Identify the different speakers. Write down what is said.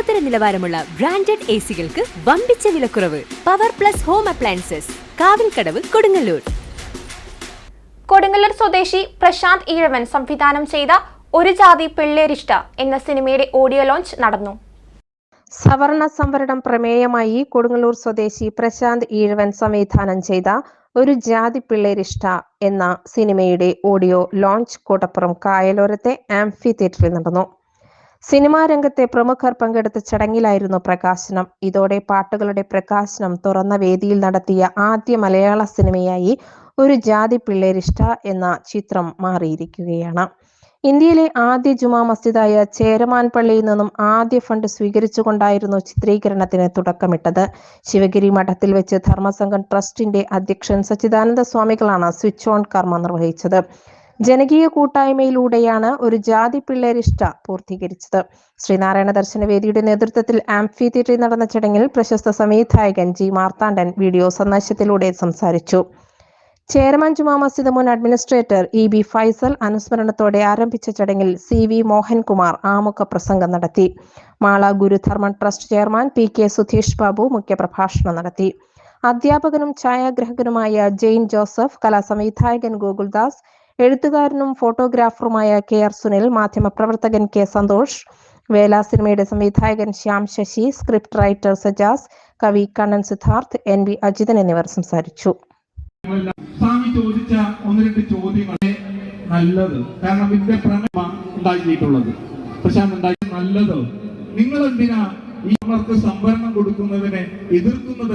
Speaker 1: ലോകോത്തര നിലവാരമുള്ള branded A സികൾക്ക് വമ്പിച്ച വിലക്കുറവ് power plus home appliances Kavilkadavu Kodungallur.
Speaker 2: Kodungallur സ്വദേശി പ്രശാന്ത് ഈഴവൻ സംവിധാനം ചെയ്ത ഒരു ജാതി പിള്ളേരിഷ്ട എന്ന സിനിമയുടെ ഓഡിയോ ലോഞ്ച് നടന്നു.
Speaker 3: സവർണ സംവരണം പ്രമേയമായി കൊടുങ്ങല്ലൂർ സ്വദേശി പ്രശാന്ത് ഈഴവൻ സംവിധാനം ചെയ്ത ഒരു ജാതി പിള്ളേരിഷ്ട എന്ന സിനിമയുടെ ഓഡിയോ ലോഞ്ച് കോട്ടപ്പുറം കായലോരത്തെ ആംഫി തിയേറ്ററിൽ നടന്നു. സിനിമാ രംഗത്തെ പ്രമുഖർ പങ്കെടുത്ത ചടങ്ങിലായിരുന്നു പ്രകാശനം. ഇതോടെ പാട്ടുകളുടെ പ്രകാശനം തുറന്ന വേദിയിൽ നടത്തിയ ആദ്യ മലയാള സിനിമയായി ഒരു ജാതി പിള്ളേരിഷ്ട എന്ന ചിത്രം മാറിയിരിക്കുകയാണ്. ഇന്ത്യയിലെ ആദ്യ ജുമാ മസ്ജിദായ ചേരമാൻ പള്ളിയിൽ നിന്നും ആദ്യ ഫണ്ട് സ്വീകരിച്ചുകൊണ്ടായിരുന്നു ചിത്രീകരണത്തിന് തുടക്കമിട്ടത്. ശിവഗിരി മഠത്തിൽ വെച്ച് ധർമ്മസംഘം ട്രസ്റ്റിന്റെ അധ്യക്ഷൻ സച്ചിദാനന്ദ സ്വാമികളാണ് സ്വിച്ച് ഓൺ കർമ്മ നിർവഹിച്ചത്. ജനകീയ കൂട്ടായ്മയിലൂടെയാണ് ഒരു ജാതി പിള്ളേരിഷ്ട പൂർത്തീകരിച്ചത്. ശ്രീനാരായണ ദർശന വേദിയുടെ നേതൃത്വത്തിൽ ആംഫി തിയേറ്ററിൽ നടന്ന ചടങ്ങിൽ പ്രശസ്ത സംവിധായകൻ ജി മാർത്താണ്ഡൻ വീഡിയോ സന്ദേശത്തിലൂടെ സംസാരിച്ചു. ചെയർമാൻ ജുമാ മസ്ജിദ് മുൻ അഡ്മിനിസ്ട്രേറ്റർ ഇ ബി ഫൈസൽ അനുസ്മരണത്തോടെ ആരംഭിച്ച ചടങ്ങിൽ സി വി മോഹൻകുമാർ ആമുഖ പ്രസംഗം നടത്തി. Mala Gurudharman trust chairman P K Sudheesh Babu മുഖ്യപ്രഭാഷണം നടത്തി. അധ്യാപകനും ഛായാഗ്രാഹകനുമായ ജെയിൻ ജോസഫ് കലാസംവിധായകൻ ഗോകുൽദാസ് എഴുത്തുകാരനും ഫോട്ടോഗ്രാഫറുമായ കെ ആർ സുനിൽ മാധ്യമപ്രവർത്തകൻ കെ സന്തോഷ് വേല സിനിമയുടെ സംവിധായകൻ ശ്യാം ശശി സ്ക്രിപ്റ്റ് റൈറ്റർ സജാസ് കവി കണ്ണൻ സിദ്ധാർത്ഥ് എൻ വി അജിതൻ എന്നിവർ സംസാരിച്ചു.
Speaker 4: സ്വാമി ചോദിച്ച ഒന്ന് രണ്ട് കാരണം നിങ്ങൾ എന്തിനാ ഈ അവർക്ക് സംവരണം കൊടുക്കുന്നതിനെ എതിർക്കുന്നത്?